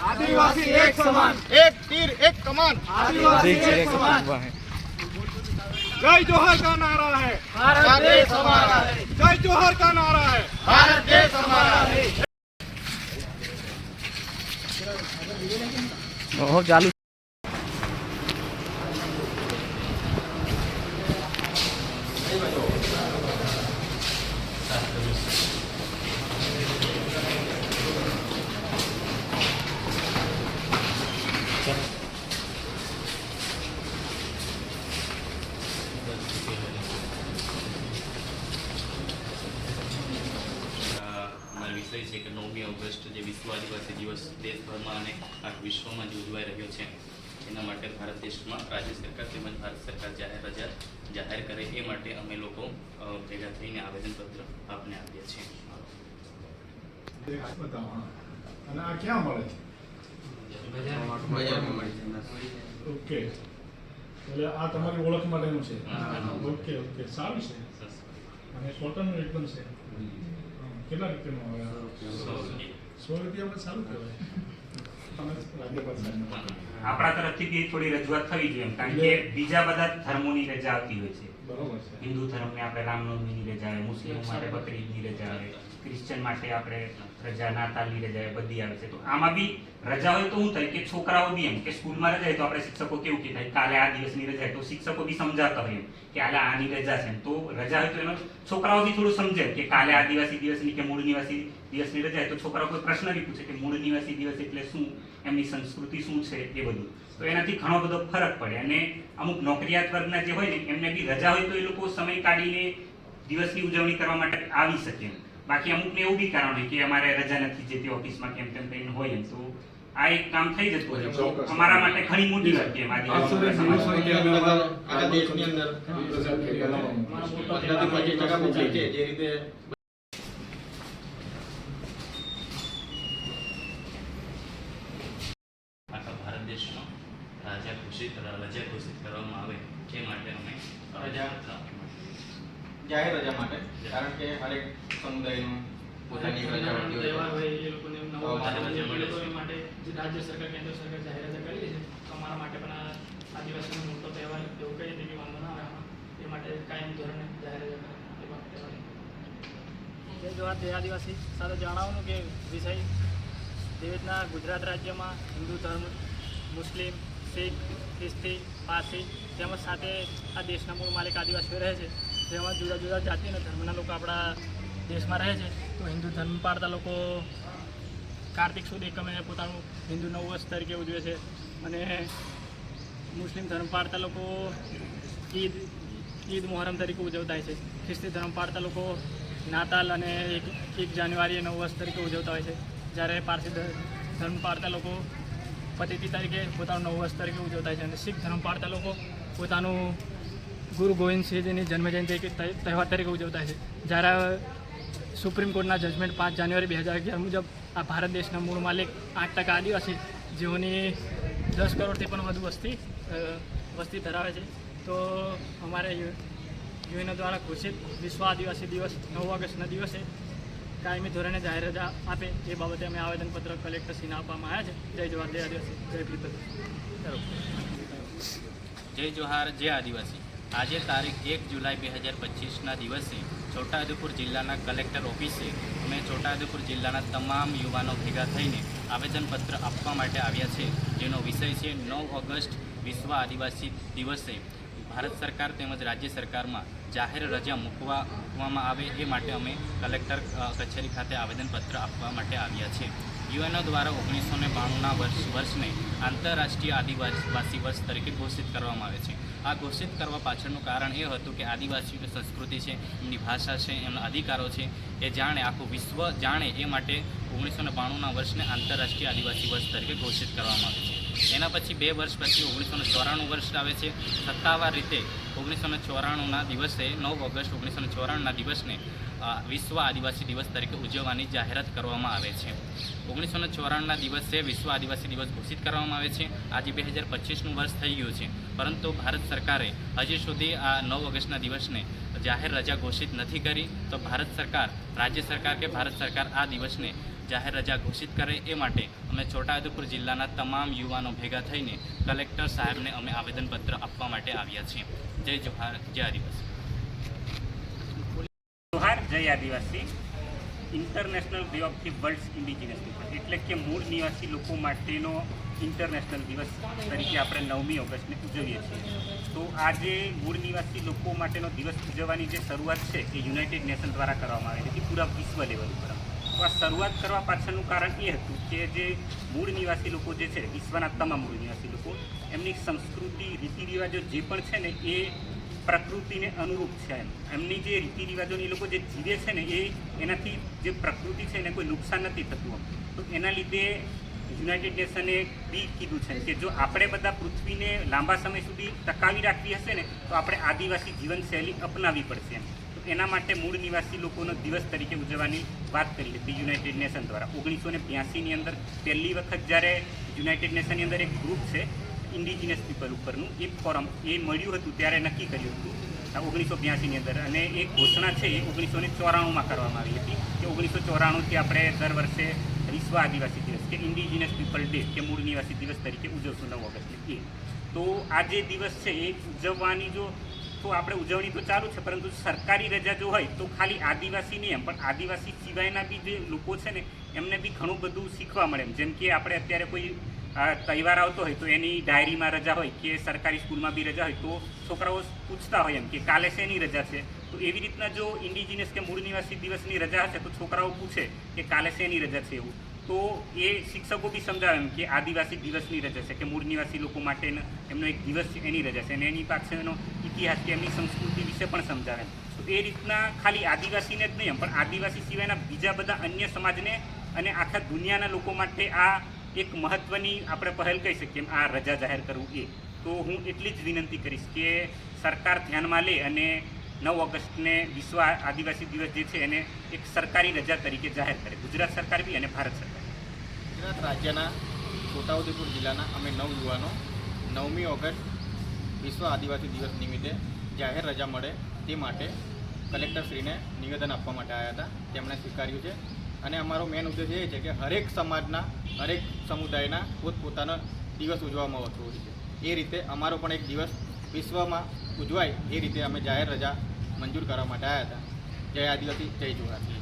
आदिवासी एक समान। एक तीर एक कमान। आदिवासी एक समान। जय जोहर का नारा है। भारत देश हमारा है। जय जोहर का नारा है। भारत देश हमारा है। बहुत चालू વિષય છે કે નવમી ઓગસ્ટ જે વિશ્વ આદિવાસી દિવસ દેશભરમાં અને આખા વિશ્વમાં જે ઉજવાઈ રહ્યો છે. એના માટે ભારત દેશમાં રાજ્ય સરકાર તેમજ ભારત સરકાર જાહેર રજા જાહેર કરે એ માટે અમે લોકો ભેગા થઈને આવેદનપત્ર આપને આપીએ છીએ. અને આ ક્યાં મળે ઓકે. એટલે આ તમારી ઓળખ માટેનું છે. Okay okay. સારું છે. અને કોટનનું એકદમ છે. કેટલા રૂપિયાનું આવે? સો રૂપિયા. સો રૂપિયામાં સારું કહેવાય. આપણા તરફથી બી થોડી રજૂઆત થવી જોઈએ એમ. કારણ કે બીજા બધા ધર્મોની રજા આવતી હોય છે. હિન્દુ ધર્મને આપણે રામનવમીની રજા આવે મુસ્લિમ માટે બકરીદની રજા આવે. ક્રિશ્ચન માટે આપણે રજા નાતાલની રજા એ બધી આવે છે. તો આમાં બી રજા હોય તો શું થાય કે છોકરાઓ બી એમ કે સ્કૂલમાં રજા હોય તો આપણે શિક્ષકો કેવું કે થાય, કાલે આ દિવસની રજા તો શિક્ષકો બી સમજાવતા હોય કે આલે આની રજા છે તો રજા હોય તો એનો છોકરાઓ બી થોડું સમજે કે કાલે આદિવાસી દિવસની કે મૂળ નિવાસી દિવસની રજા તો છોકરાઓ કોઈ પ્રશ્ન બી પૂછે કે મૂળ નિવાસી દિવસ એટલે શું, એમની સંસ્કૃતિ શું છે એ બધું. તો એનાથી ઘણો બધો ફરક પડે અને અમુક નોકરિયાત વર્ગના જે હોય ને એમને બી રજા હોય તો એ લોકો સમય કાઢીને દિવસની ઉજવણી કરવા માટે આવી શકે એમ. બાકી અમુકને એવું બી કારણ હોય કે અમારે રજા નથી જતી ઓફિસમાં કેમ તેમ કરીને હોય એમ. તો આ એક કામ થઈ જતું હોય. તો અમારા માટે ઘણી મોટી વાત છે. આખા દેશની અંદર જે રીતે આખા ભારત દેશમાં રાજા ઘોષિત રજા ઘોષિત કરવામાં આવે તે માટે અમે છીએ. જાહેર રજા માટે કારણ કે હરેક સમુદાયનું પોતાની રજા હોય તહેવાર હોય એ લોકોને નવો તો મળે તો એ માટે જે રાજ્ય સરકાર કેન્દ્ર સરકાર જાહેર રજા કરી છે તો અમારા માટે પણ આ આદિવાસીનો મોટો તહેવાર એવું કહીએ કે વાંધો ના આવે એ માટે કાયમ ધોરણે જાહેર રજા કરે આદિવાસી સાથે જણાવવાનું કે વિષય જેવી રીતના ગુજરાત રાજ્યમાં હિન્દુ ધર્મ મુસ્લિમ શીખ ખ્રિસ્તી પારસી તેમજ સાથે આ દેશના મૂળ માલિક આદિવાસીઓ રહે છે. જેમાં જુદા જુદા જાતિ અને ધર્મના લોકો આપણા દેશમાં રહે છે. તો હિન્દુ ધર્મ પાળતા લોકો કાર્તિક સુદ એકમે પોતાનું હિન્દુ નવ વર્ષ તરીકે ઉજવે છે. અને મુસ્લિમ ધર્મ પાળતા લોકો ઈદ ઈદ મોહરમ તરીકે ઉજવતા હોય છે. ખ્રિસ્તી ધર્મ પાળતા લોકો નાતાલ અને એક એક જાન્યુઆરીએ નવ વર્ષ તરીકે ઉજવતા હોય છે. જ્યારે પારસી ધર્મ પાળતા લોકો પતિથી તરીકે પોતાનું નવ વર્ષ તરીકે ઉજવતા હોય છે. અને શીખ ધર્મ પાળતા લોકો પોતાનું ગુરુ ગોવિંદસિંહજીની જન્મજયંતિ તહેવાર તરીકે ઉજવતા છે. જ્યારે સુપ્રીમ કોર્ટના જજમેન્ટ પાંચ જાન્યુઆરી બે હજાર અગિયાર મુજબ આ ભારત દેશના મૂળ માલિક આઠ ટકા આદિવાસી જેઓની દસ કરોડથી પણ વધુ વસ્તી વસ્તી ધરાવે છે. તો અમારે યુએનઓ દ્વારા ઘોષિત વિશ્વ આદિવાસી દિવસ નવ ઓગસ્ટના દિવસે કાયમી ધોરણે જાહેર રજા આપે એ બાબતે અમે આવેદનપત્ર કલેક્ટરશ્રીને આપવામાં આવ્યા છે. જય જવાહર, જય આદિવાસી. જય પ્રીતમ. જય જોહાર જય આદિવાસી. આજે તારીખ એક જુલાઈ બે હજાર પચીસના દિવસે છોટાઉદેપુર જિલ્લાના કલેક્ટર ઓફિસે અમે છોટાઉદેપુર જિલ્લાના તમામ યુવાનો ભેગા થઈને આવેદનપત્ર આપવા માટે આવ્યા છે. જેનો વિષય છે નવ ઓગસ્ટ વિશ્વ આદિવાસી દિવસે. ભારત સરકાર તેમજ રાજ્ય સરકારમાં જાહેર રજા મૂકવા મૂકવામાં આવે એ માટે અમે કલેક્ટર કચેરી ખાતે આવેદનપત્ર આપવા માટે આવ્યા છે. યુએનઓ દ્વારા ઓગણીસો ને બાણુંના વર્ષ, વર્ષને આંતરરાષ્ટ્રીય આદિવાસી વર્ષ તરીકે ઘોષિત કરવામાં આવે છે. આ ઘોષિત કરવા પાછળનું કારણ એ હતું કે આદિવાસીઓની સંસ્કૃતિ છે, એમની ભાષા છે, એમના અધિકારો છે, એ જાણે આખું વિશ્વ જાણે એ માટે ઓગણીસો ને બાણુંના વર્ષને આંતરરાષ્ટ્રીય આદિવાસી વર્ષ તરીકે ઘોષિત કરવામાં આવે છે. એના પછી બે વર્ષ પછી ઓગણીસો ને ચોરાણું વર્ષ આવે છે. સત્તાવાર રીતે ઓગણીસો ને ચોરાણુંના દિવસે નવ ઓગસ્ટ ઓગણીસો ને ચોરાણુંના દિવસને વિશ્વ આદિવાસી દિવસ તરીકે ઉજવવાની જાહેરાત કરવામાં આવે છે. ઓગણીસો ને ચોરાણુંના દિવસે વિશ્વ આદિવાસી દિવસ ઘોષિત કરવામાં આવે છે. આજે બે હજાર પચીસનું વર્ષ થઈ ગયું છે. પરંતુ ભારત સરકારે હજી સુધી આ નવ ઓગસ્ટના દિવસને જાહેર રજા ઘોષિત નથી કરી. તો ભારત સરકાર, રાજ્ય સરકાર કે ભારત સરકાર આ દિવસને જાહેર રજા ઘોષિત કરે એ માટે અમે છોટાઉદેપુર જિલ્લાના તમામ યુવાનો ભેગા થઈને કલેક્ટર સાહેબને અમે આવેદનપત્ર આપવા માટે આવ્યા છીએ. જય જોહાર જય આદિવાસી. જોહાર જય આદિવાસી international day of the world indigenous people એટલે કે મૂળ નિવાસી લોકો માટેનો ઇન્ટરનેશનલ દિવસ તરીકે આપણે નવમી ઓગસ્ટને ઉજવીએ છીએ. તો આજે મૂળ નિવાસી લોકો માટેનો દિવસ ઉજવવાની જે શરૂઆત છે, એ યુનાઇટેડ નેશન દ્વારા કરવામાં આવી હતી, પૂરા વિશ્વ લેવલ ઉપર. તો આ શરૂઆત કરવા પાછળનું કારણ એ હતું કે જે મૂળ નિવાસી લોકો જે છે, વિશ્વના તમામ મૂળ નિવાસી લોકો, એમની સંસ્કૃતિ રીતિ રિવાજો જે પણ છે ને, એ પ્રકૃતિને અનુરૂપ છે એમ. એમની જે રીતિ રિવાજોની એ લોકો જે જીવે છે ને એ એનાથી જે પ્રકૃતિ છે એને કોઈ નુકસાન નથી થતું તો એના લીધે યુનાઇટેડ નેશને બી કીધું છે કે જો આપણે બધા પૃથ્વીને લાંબા સમય સુધી ટકાવી રાખવી હશે ને, તો આપણે આદિવાસી જીવનશૈલી અપનાવવી પડશે એમ. તો એના માટે મૂળ નિવાસી લોકોનો દિવસ તરીકે ઉજવવાની વાત કરી હતી યુનાઇટેડ નેશન દ્વારા. ઓગણીસો ને બ્યાસીની અંદર પહેલી વખત જ્યારે યુનાઇટેડ નેશનની અંદર એક ગ્રુપ છે ઇન્ડિજિનસ પીપલ ઉપરનું એ ફોરમ એ મળ્યું હતું, ત્યારે નક્કી કર્યું હતું. ઓગણીસો બ્યાસીની અંદર. અને એ ઘોષણા છે એ ઓગણીસો ને ચોરાણુંમાં કરવામાં આવી હતી કે ઓગણીસો ચોરાણુંથી આપણે દર વર્ષે વિશ્વ આદિવાસી દિવસ કે ઇન્ડિજિનસ પીપલ ડે કે મૂળ નિવાસી દિવસ તરીકે ઉજવશું નવ ઓગસ્ટે. એ. તો આ જે દિવસ છે એ ઉજવવાની જો, તો આપણે ઉજવણી તો ચાલુ છે, પરંતુ સરકારી રજા જો હોય તો ખાલી આદિવાસી નહીં એમ, પણ આદિવાસી સિવાયના બી જે લોકો છે ને, એમને બી ઘણું બધું શીખવા મળે એમ. જેમ કે આપણે અત્યારે કોઈ તહેવાર આવતો હોય તો એની ડાયરીમાં રજા હોય કે સરકારી સ્કૂલમાં બી રજા હોય તો છોકરાઓ પૂછતા હોય એમ કે કાલે શેની રજા છે? તો એવી રીતના જો ઇન્ડિજિનસ કે મૂળ નિવાસી દિવસની રજા હશે તો છોકરાઓ પૂછે કે કાલે શેની રજા છે એવું. તો એ શિક્ષકો બી સમજાવે એમ કે આદિવાસી દિવસની રજા છે કે મૂળ નિવાસી લોકો માટે એમનો એક દિવસ છે એની રજા છે અને એની પાછળનો ઇતિહાસ કે એમની સંસ્કૃતિ વિશે પણ સમજાવે તો એ રીતના ખાલી આદિવાસીને જ નહીં એમ, પણ આદિવાસી સિવાયના બીજા બધા અન્ય સમાજને અને આખા દુનિયાના લોકો માટે આ એક મહત્વની આપણે પહેલ કહી શકીએ આ રજા જાહેર કરવું એ. તો હું એટલી જ વિનંતી કરીશ કે સરકાર ધ્યાનમાં લે અને નવ ઓગસ્ટને વિશ્વ આદિવાસી દિવસ જે છે એને એક સરકારી રજા તરીકે જાહેર કરે. ગુજરાત સરકાર બી અને ભારત સરકાર. ગુજરાત રાજ્યના છોટાઉદેપુર જિલ્લાના અમે નવ યુવાનો નવમી ઓગસ્ટ વિશ્વ આદિવાસી દિવસ નિમિત્તે જાહેર રજા મળે તે માટે કલેક્ટરશ્રીને નિવેદન આપવા માટે આવ્યા હતા. તેમણે સ્વીકાર્યું છે. અને અમારો મેન ઉદ્દેશ એ છે કે હરેક સમાજના હરેક સમુદાયના પોતપોતાનો દિવસ ઉજવવામાં આવતો હોય છે. એ રીતે અમારો પણ એક દિવસ વિશ્વમાં ઉજવાય એ રીતે અમે જાહેર રજા મંજૂર કરવા માટે આવ્યા હતા. જય આદિવાસી, જય જોહાર